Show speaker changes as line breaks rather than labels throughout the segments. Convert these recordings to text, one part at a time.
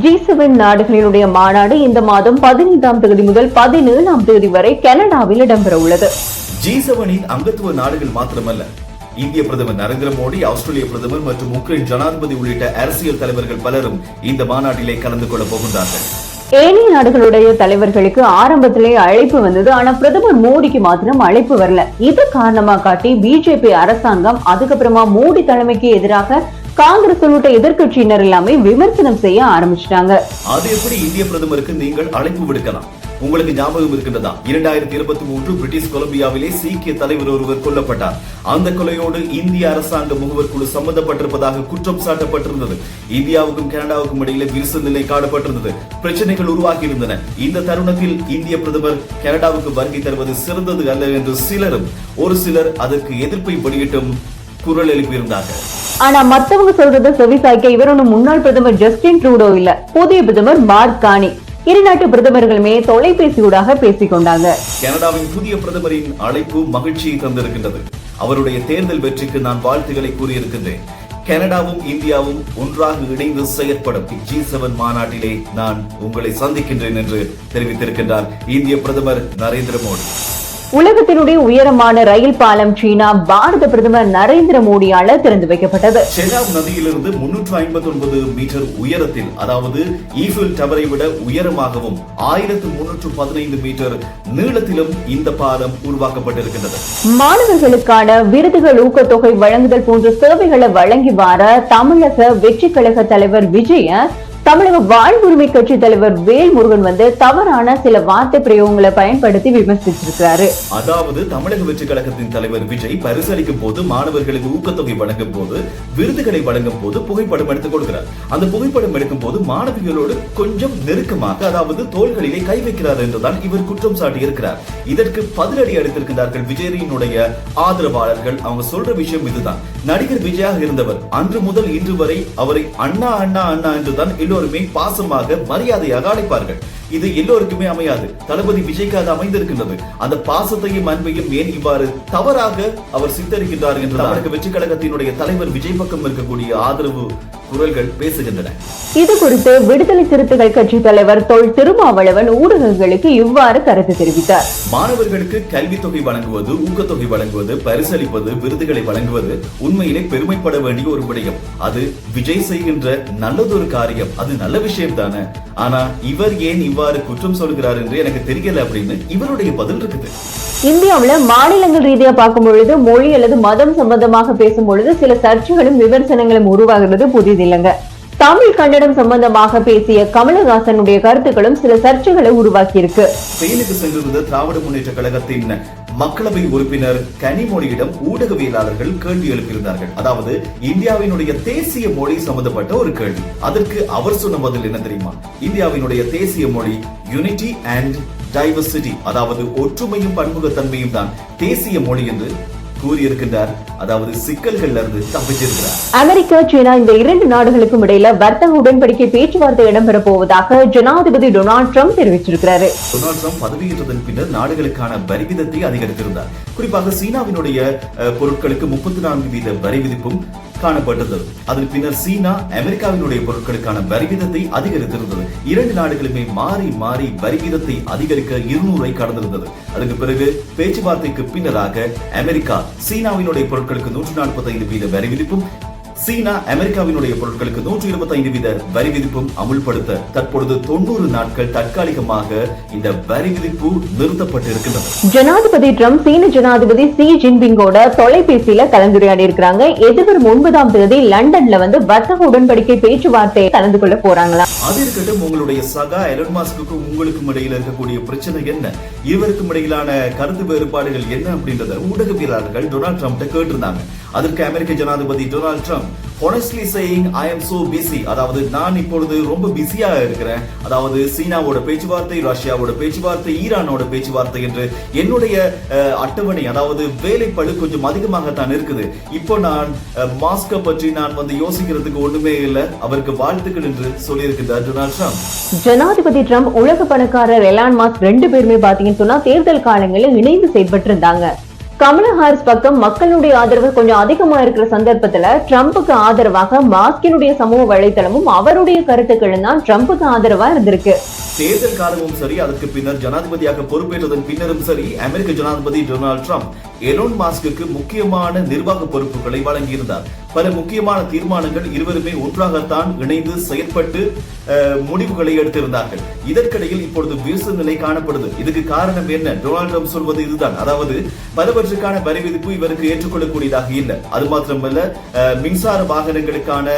G seven நாடுகளினுடைய மாநாடு இந்த மாதம் பதினைந்தாம் தேதி முதல் பதினேழாம் தேதி வரை கனடாவில் இடம்பெற உள்ளது
ஜி செவனின் அங்கத்துவ நாடுகள் மாத்திரமல்ல இந்திய பிரதமர் நரேந்திர மோடி ஆஸ்திரேலிய பிரதமர் மற்றும் உக்ரைன் ஜனாதிபதி உள்ளிட்ட அரசியல் தலைவர்கள் பலரும் இந்த மாநாட்டிலே கலந்து கொள்ள போகின்றார்கள்
ஏனைய நாடுகளுடைய தலைவர்களுக்கு ஆரம்பத்திலே அழைப்பு வந்தது ஆனா பிரதமர் மோடிக்கு மாத்திரம் அழைப்பு வரல இது காரணமா காட்டி பிஜேபி அரசாங்கம் அதுக்கப்புறமா மோடி தலைமைக்கு எதிராக காங்கிரஸ் உள்ளிட்ட எதிர்கட்சியினர் எல்லாமே விமர்சனம் செய்ய ஆரம்பிச்சிட்டாங்க
அது எப்படி இந்திய பிரதமருக்கு நீங்கள் அழைப்பு விடுக்கலாம் உங்களுக்கு ஞாபகம் இருக்கின்றதா இரண்டாயிரத்தி இருபத்தி மூன்று பிரிட்டிஷ் கொலம்பியாவிலே சீக்கிய தலைவர் ஒருவர் கொல்லப்பட்டார் அந்த கொலையோடு இந்திய அரசாங்க முகவர் குழு சம்பந்தப்பட்டிருப்பதாக குற்றம் சாட்டப்பட்டிருந்தது இந்தியாவுக்கும் கனடாவுக்கும் இடையில விரிசல் நிலை காணப்பட்டிருந்தது பிரச்சனைகள் உருவாகி இருந்தன இந்த தருணத்தில் இந்திய பிரதமர் கனடாவுக்கு வருகை தருவது சிறந்தது அல்ல என்று சிலரும் ஒரு சிலர் அதற்கு எதிர்ப்பை வெளியிட்டும் குரல் எழுப்பியிருந்தார்கள்
ஆனா மத்தவங்க சொல்றத செவிசாய்க்க இவர் முன்னாள் பிரதமர் ஜஸ்டின் ட்ரூடோ இல்ல புதிய பிரதமர் மார்க் கானி இரு நாட்டு பிரதமர்களுமே ஊடாக பேசிக் கொண்டாங்க
கனடாவின் புதிய பிரதமரின் அழைப்பு மகிழ்ச்சியை தந்திருக்கின்றது அவருடைய தேர்தல் வெற்றிக்கு நான் வாழ்த்துக்களை கூறியிருக்கின்றேன் கனடாவும் இந்தியாவும் ஒன்றாக இணைந்து செயற்படும் ஜி செவன் மாநாட்டிலே நான் உங்களை சந்திக்கின்றேன் என்று தெரிவித்திருக்கின்றார் இந்திய பிரதமர் நரேந்திர மோடி
உலகத்தினுடைய உயரமான ரயில் பாலம் சீனா பாரத பிரதமர் நரேந்திர மோடியால திறந்து வைக்கப்பட்டது
செனாப் நதியிலிருந்து முன்னூற்று ஐம்பத்தி ஒன்பது மீட்டர் உயரத்தில் அதாவது ஈஃபில் டவரை விட உயரமாகவும் ஆயிரத்து முன்னூற்று பதினைந்து மீட்டர் நீளத்திலும் இந்த பாலம் உருவாக்கப்பட்டிருக்கிறது
மாணவர்களுக்கான விருதுகள் ஊக்கத்தொகை வழங்குதல் போன்ற சேவைகளை வழங்கி வர தமிழக வெற்றி கழக தலைவர் விஜய தமிழக வாழ்வுரிமை கட்சி தலைவர் வேல்முருகன் வந்து தவறான சில வார்த்தை பிரயோகங்களை பயன்படுத்தி விமர்சித்திருக்கிறாரு
அதாவது தமிழக வெற்றி கழகத்தின் தலைவர் விஜய் பரிசளிக்கும் போது மாணவர்களுக்கு ஊக்கத்தொகை வழங்கும் போது விருதுகளை வழங்கும் போது புகைப்படம் எடுத்துக் கொடுக்கிறார் அந்த புகைப்படம் எடுக்கும் போது மாணவிகளோடு கொஞ்சம் நெருக்கமாக அதாவது தோள்களிலே கை வைக்கிறார் என்றுதான் இவர் குற்றம் சாட்டியிருக்கிறார் இதற்கு பதிலடி அளித்திருக்கிறார்கள் விஜயனுடைய ஆதரவாளர்கள் அவங்க சொல்ற விஷயம் இதுதான் நடிகர் விஜயாக இருந்தவர் அன்று முதல் இன்று வரை அவரை அண்ணா அண்ணா அண்ணா என்றுதான் எல்லோருமே பாசமாக மரியாதையாக அழைப்பார்கள் இது எல்லோருக்குமே அமையாது தளபதி விஜய்க்காக அமைந்திருக்கின்றது அந்த பாசத்தையும் அன்பையும் ஏன் இவ்வாறு தவறாக அவர் சித்தரிக்கின்றார் என்று தமிழக வெற்றி கழகத்தினுடைய தலைவர் விஜய் பக்கம் இருக்கக்கூடிய ஆதரவு குரல்கள் பேசுகின்றன
இது குறித்து விடுதலை சிறுத்தைகள் கட்சி தலைவர் தொல் திருமாவளவன் ஊடகங்களுக்கு இவ்வாறு கருத்து தெரிவித்தார்
மாணவர்களுக்கு கல்வித் தொகை வழங்குவது ஊக்கத்தொகை வழங்குவது பரிசளிப்பது விருதுகளை வழங்குவது உண்மையிலே பெருமைப்பட வேண்டிய ஒரு விடயம் அது விஜய் செய்கின்ற நல்லதொரு காரியம் அது நல்ல விஷயம் தானே ஆனா இவர் ஏன் இவ்வாறு குற்றம் சொல்கிறார் என்று எனக்கு தெரியல அப்படின்னு இவருடைய பதில் இருக்குது
இந்தியாவில் மாநிலங்கள் ரீதியா பார்க்கும் பொழுது மொழி அல்லது மதம் சம்பந்தமாக பேசும் பொழுது சில சர்ச்சைகளும் விமர்சனங்களும் உருவாகிறது புதிது இல்லைங்க தமிழ் கன்னடம் சம்பந்தமாக பேசிய கமலஹாசனுடைய கருத்துக்களும் சில சர்ச்சைகளை உருவாக்கி இருக்கு
ஸ்பெயினுக்கு சென்றிருந்த திராவிட முன்னேற்ற கழகத்தின் மக்களவை உறுப்பினர் கனிமொழியிடம் ஊடகவியலாளர்கள் கேள்வி எழுப்பியிருந்தார்கள் அதாவது இந்தியாவினுடைய தேசிய மொழி சம்பந்தப்பட்ட ஒரு கேள்வி அதற்கு அவர் சொன்ன பதில் என்ன தெரியுமா இந்தியாவினுடைய தேசிய மொழி யூனிட்டி அண்ட் டைவர்சிட்டி அதாவது ஒற்றுமையும் பன்முகத்தன்மையும் தான் தேசிய மொழி என்று கூறியிருக்கின்றார் அதாவது சிக்கல்கள்ல இருந்து தப்பிச்சிருக்கிறார்
அமெரிக்கா சீனா இந்த இரண்டு நாடுகளுக்கும் இடையில வர்த்தக உடன்படிக்கை பேச்சுவார்த்தை இடம்பெற போவதாக ஜனாதிபதி டொனால்ட் ட்ரம்ப் தெரிவிச்சிருக்கிறார்
டொனால்ட் ட்ரம்ப் பதவியேற்றதன் பின்னர் நாடுகளுக்கான வரி விதத்தை அதிகரித்திருந்தார் குறிப்பாக சீனாவினுடைய பொருட்களுக்கு முப்பத்தி நான்கு வீத வரி விதிப்பும் காணப்பட்டிருந்தது அதன் பின்னர் சீனா அமெரிக்காவினுடைய பொருட்களுக்கான வரி வீதத்தை அதிகரித்திருந்தது இரண்டு நாடுகளுமே மாறி மாறி வரி வீதத்தை அதிகரிக்க இருநூறை கடந்திருந்தது அதற்கு பிறகு பேச்சுவார்த்தைக்கு பின்னராக அமெரிக்கா சீனாவினுடைய பொருட்களுக்கு நூற்று நாற்பத்தைந்து வீத வரி விதிப்பும் சீனா அமெரிக்காவினுடைய பொருட்களுக்கு நூற்றி இருபத்தி ஐந்து வீத வரி விதிப்பும் அமுல்படுத்த தற்பொழுது தொண்ணூறு நாட்கள் தற்காலிகமாக இந்த வரி விதிப்பு நிறுத்தப்பட்டிருக்கின்றது
ஜனாதிபதி ட்ரம்ப் சீன ஜனாதிபதி சி ஜின்பிங்கோட தொலைபேசியில கலந்துரையாடி இருக்கிறாங்க எதிர்வரும் ஒன்பதாம் தேதி லண்டன்ல வந்து வர்த்தக உடன்படிக்கை பேச்சுவார்த்தையை கலந்து கொள்ள போறாங்களா
அது இருக்கட்டும் உங்களுடைய சகா எலன் மாஸ்க்கு உங்களுக்கும் இடையில இருக்கக்கூடிய பிரச்சனை என்ன இருவருக்கும் இடையிலான கருத்து வேறுபாடுகள் என்ன அப்படின்றத ஊடகவியலாளர்கள் டொனால்ட் ட்ரம்ப்ட கேட்டிருந்தாங்க அதற்கு அமெரிக்க ஜனாதிபதி Donald Trump honestly saying I am so busy அதாவது நான் இப்பொழுது ரொம்ப பிஸியா இருக்கிறேன் அதாவது சீனாவோட பேச்சுவார்த்தை ரஷ்யாவோட பேச்சுவார்த்தை ஈரானோட பேச்சுவார்த்தை என்று என்னுடைய அட்டவணை அதாவது வேலைப்பழு கொஞ்சம் அதிகமாகத்தான் இருக்குது இப்போ நான் மாஸ்க பற்றி நான் வந்து யோசிக்கிறதுக்கு ஒண்ணுமே இல்லை அவருக்கு வாழ்த்துக்கள் என்று சொல்லியிருக்கிறார் டொனால்ட் ட்ரம்ப்
ஜனாதிபதி ட்ரம்ப் உலக பணக்காரர் எலான் மாஸ்க் ரெண்டு பேருமே பாத்தீங்கன்னு சொன்னா தேர்தல் காலங்களில் இணைந்து செயல்பட்டு இருந்தாங்க கமலா ஹாரிஸ் பக்கம் மக்களுடைய ஆதரவு கொஞ்சம் அதிகமா இருக்கிற சந்தர்ப்பத்துல ட்ரம்ப்புக்கு ஆதரவாக மாஸ்கினுடைய சமூக வலைதளமும் அவருடைய கருத்துக்களும் தான் ட்ரம்ப்புக்கு ஆதரவா இருந்திருக்கு
தேர்தல் காலமும் சரி அதற்கு பின்னர் ஜனாதிபதியாக பொறுப்பேற்றதன் பின்னரும் சரி அமெரிக்க ஜனாதிபதி டொனால்டு ட்ரம்ப் எலோன் மாஸ்க்கு முக்கியமான நிர்வாக பொறுப்புகளை வழங்கியிருந்தார் பல முக்கியமான தீர்மானங்கள் இருவருமே ஒன்றாகத்தான் இணைந்து செயற்பட்டு முடிவுகளை எடுத்திருந்தார்கள் இதற்கிடையில் இப்பொழுது வீசு நிலை காணப்படுது இதுக்கு காரணம் என்ன டொனால்டு ட்ரம்ப் சொல்வது இதுதான் அதாவது பலவற்றுக்கான வரி விதிப்பு இவருக்கு ஏற்றுக்கொள்ளக்கூடியதாக இல்லை அது மாத்திரமல்ல மின்சார வாகனங்களுக்கான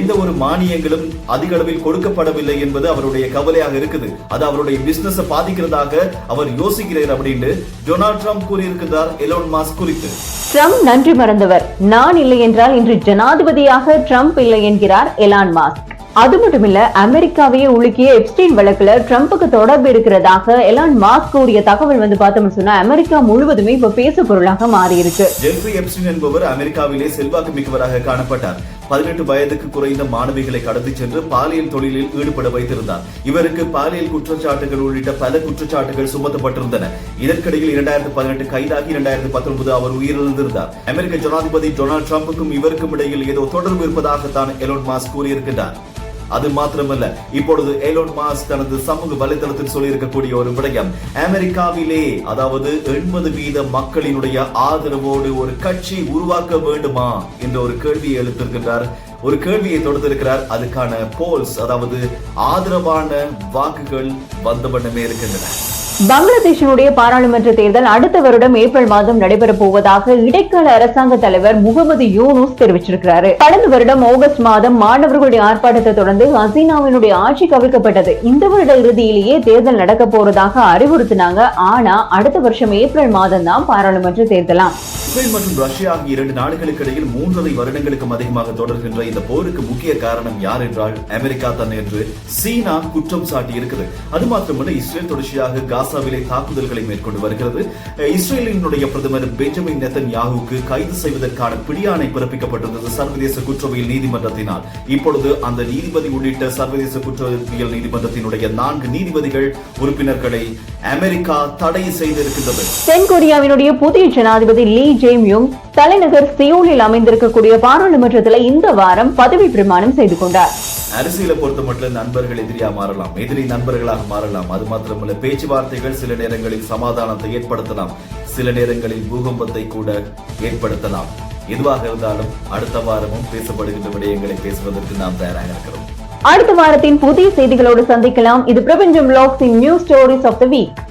எந்த ஒரு மானியங்களும் அதிக அளவில் கொடுக்கப்படவில்லை என்பது அவருடைய கவலையாக இருக்குது அது அவருடைய பிசினஸ் பாதிக்கிறதாக அவர் யோசிக்கிறார் அப்படின்னு டொனால்டு ட்ரம்ப் கூறியிருக்கிறார் எலோ எலோன் மாஸ்க் குறித்து
ட்ரம்ப் நன்றி மறந்தவர் நான் இல்லை என்றால் இன்று ஜனாதிபதியாக ட்ரம்ப் இல்லை என்கிறார் எலான் மாஸ்க் அது மட்டுமில்ல அமெரிக்காவையே உலுக்கிய எப்ஸ்டீன் வழக்குல ட்ரம்ப்புக்கு தொடர்பு இருக்கிறதாக எலான் மாஸ்க் கூடிய தகவல் வந்து பார்த்தோம்னு சொன்னா அமெரிக்கா முழுவதுமே இப்ப பேசு பொருளாக மாறி இருக்கு
ஜெஃப்ரி எப்ஸ்டீன் என்பவர் அமெரிக்காவிலே செல்வாக்கு மிக்கவராக காணப்பட்டார் பதினெட்டு வயதுக்கு குறைந்த மாணவிகளை கடத்திச் சென்று பாலியல் தொழிலில் ஈடுபட வைத்திருந்தார் இவருக்கு பாலியல் குற்றச்சாட்டுகள் உள்ளிட்ட பல குற்றச்சாட்டுகள் சுமத்தப்பட்டிருந்தன இதற்கிடையில் இரண்டாயிரத்தி பதினெட்டு கைதாகி இரண்டாயிரத்தி பத்தொன்பது அவர் உயிரிழந்திருந்தார் அமெரிக்க ஜனாதிபதி டொனால்டு டிரம்புக்கும் இவருக்கும் இடையில் ஏதோ தொடர்பு இருப்பதாகத்தான் எலோன் மாஸ் கூறியிருக்கிறார் அது மாத்திரமல்ல இப்பொழுது எலோன் மாஸ் தனது சமூக வலைதளத்தில் சொல்லியிருக்கக்கூடிய ஒரு விடயம் அமெரிக்காவிலே அதாவது எண்பது வீத மக்களினுடைய ஆதரவோடு ஒரு கட்சி உருவாக்க வேண்டுமா என்ற ஒரு கேள்வியை எழுத்திருக்கின்றார் ஒரு கேள்வியை தொடுத்திருக்கிறார் அதுக்கான போல்ஸ் அதாவது ஆதரவான வாக்குகள் வந்த வண்ணமே இருக்கின்றன
பங்களாதேஷினுடைய பாராளுமன்ற தேர்தல் அடுத்த வருடம் ஏப்ரல் மாதம் நடைபெறப் போவதாக இடைக்கால அரசாங்க தலைவர் முகமது யூனுஸ் தெரிவிச்சிருக்கிறாரு கடந்த வருடம் ஆகஸ்ட் மாதம் மாணவர்களுடைய ஆர்ப்பாட்டத்தை தொடர்ந்து ஹசீனாவினுடைய ஆட்சி கவிழ்க்கப்பட்டது இந்த வருட இறுதியிலேயே தேர்தல் நடக்க போறதாக அறிவுறுத்தினாங்க ஆனா அடுத்த வருஷம் ஏப்ரல் மாதம் தான் பாராளுமன்ற தேர்தலாம்
உக்ரைன் மற்றும் ரஷ்யா ஆகிய இரண்டு நாடுகளுக்கு இடையில் மூன்றரை வருடங்களுக்கும் அதிகமாக தொடர்கின்ற இந்த போருக்கு முக்கிய காரணம் யார் என்றால் அமெரிக்கா தான் என்று சீனா குற்றம் சாட்டியிருக்கிறது அது மாத்திரமல்ல இஸ்ரேல் தொடர்ச்சியாக காசாவிலே தாக்குதல்களை மேற்கொண்டு வருகிறது இஸ்ரேலினுடைய பிரதமர் பெஞ்சமின் நெத்தன் யாகுக்கு கைது செய்வதற்கான பிடியாணை பிறப்பிக்கப்பட்டிருந்தது சர்வதேச குற்றவியல் நீதிமன்றத்தினால் இப்பொழுது அந்த நீதிபதி உள்ளிட்ட சர்வதேச குற்றவியல் நீதிமன்றத்தினுடைய நான்கு நீதிபதிகள் உறுப்பினர்களை அமெரிக்கா தடை செய்திருக்கின்றது
தென்கொரியாவினுடைய புதிய ஜனாதிபதி லீ கிம் தலைநகர் சியோலில் அமைந்திருக்கக்கூடிய பாராளுமன்றத்தில் இந்த வாரம் பதவி பிரமாணம் செய்து கொண்டார்
அரசியலை பொறுத்த மட்டும் நண்பர்கள் எதிரியா மாறலாம் எதிரி நண்பர்களாக மாறலாம் அது மாத்திரமல்ல பேச்சுவார்த்தைகள் சில நேரங்களில் சமாதானத்தை ஏற்படுத்தலாம் சில நேரங்களில் பூகம்பத்தை கூட ஏற்படுத்தலாம் எதுவாக இருந்தாலும் அடுத்த வாரமும் பேசப்படுகின்ற விடயங்களை பேசுவதற்கு நாம் தயாராக இருக்கிறோம்
அடுத்த வாரத்தின் புதிய செய்திகளோடு சந்திக்கலாம் இது பிரபஞ்சம் லாக்ஸின் new stories of the week